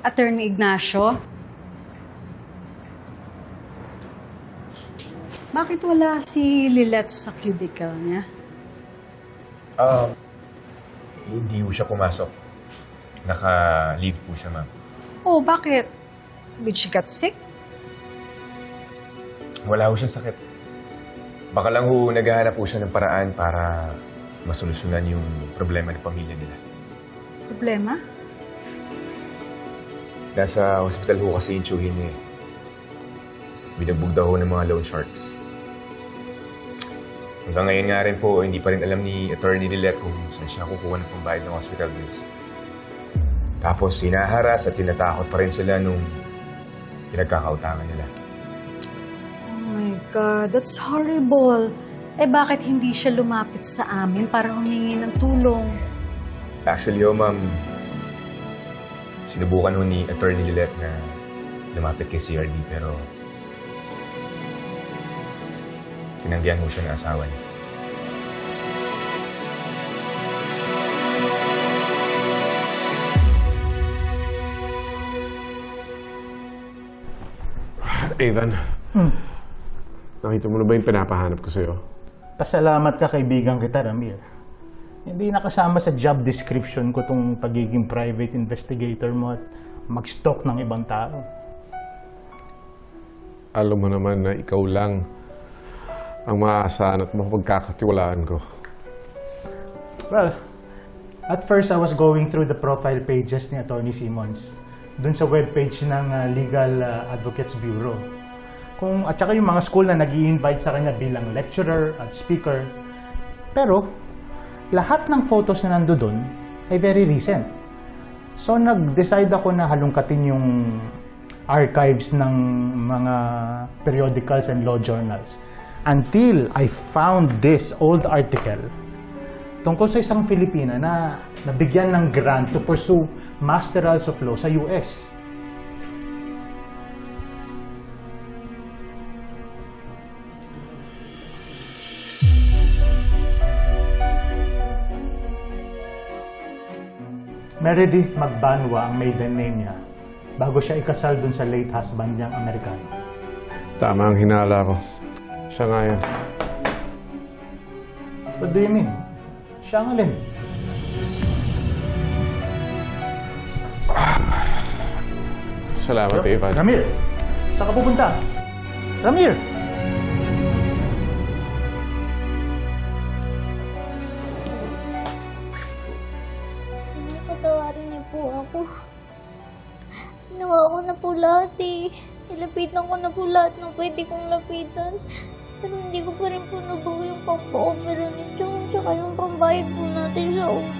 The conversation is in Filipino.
Attorney Ignacio? Bakit wala si Lilette sa cubicle niya? Um, hindi po siya pumasok. Naka-leave po siya, ma'am. Oh, bakit? Did she get sick? Wala po siya sakit. Baka lang ho naghahanap po siya ng paraan para masolusyonan yung problema ng pamilya nila. Problema? Nasa hospital ho kasi yung tsuhin niya eh. Binagbog daw ho ng mga loan sharks. Hanggang ngayon nga rin po, hindi pa rin alam ni Attorney Lilette kung saan siya kukuha ng pambayad ng hospital bills. Tapos sinaharas at tinatakot pa rin sila nung pinagkakautangan nila. Oh my God, that's horrible. Eh bakit hindi siya lumapit sa amin para humingi ng tulong? Actually, oh ma'am, sinubukan ho ni Attorney Lilette na lumapit kay CRD pero tinanggihan ho siya ng asawa niya. Evan, nakita mo na ba yung pinapahanap ko sa'yo? Pasalamat ka kaibigan kita, Ramir. Hindi nakasama sa job description ko tong pagiging private investigator mo at mag-stalk ng ibang tao. Alam mo naman na ikaw lang ang maaasahan at mapagkakatiwalaan ko. Well, at first I was going through the profile pages ni Attorney Simmons dun sa webpage ng uh, Legal uh, Advocates Bureau. Kung, at saka yung mga school na nag invite sa kanya bilang lecturer at speaker. Pero, lahat ng photos na nando doon ay very recent. So, nag-decide ako na halongkatin yung archives ng mga periodicals and law journals until I found this old article tungkol sa isang Filipina na nabigyan ng grant to pursue Masterals of Law sa US. Meredith Magbanwa ang maiden name niya bago siya ikasal dun sa late husband niyang Amerikano. Tama ang hinala ko. Siya nga yan. What do you mean? Siya ang alin? Salamat, Evan. Ramir! Saan ka pupunta? Ramir! Po ako. Ginawa ko na po lahat eh. Nilapitan ko na po lahat ng pwede kong lapitan. Pero hindi ko pa rin po nabawi yung pang-opera ni Chong tsaka yung pambayad po natin sa utang.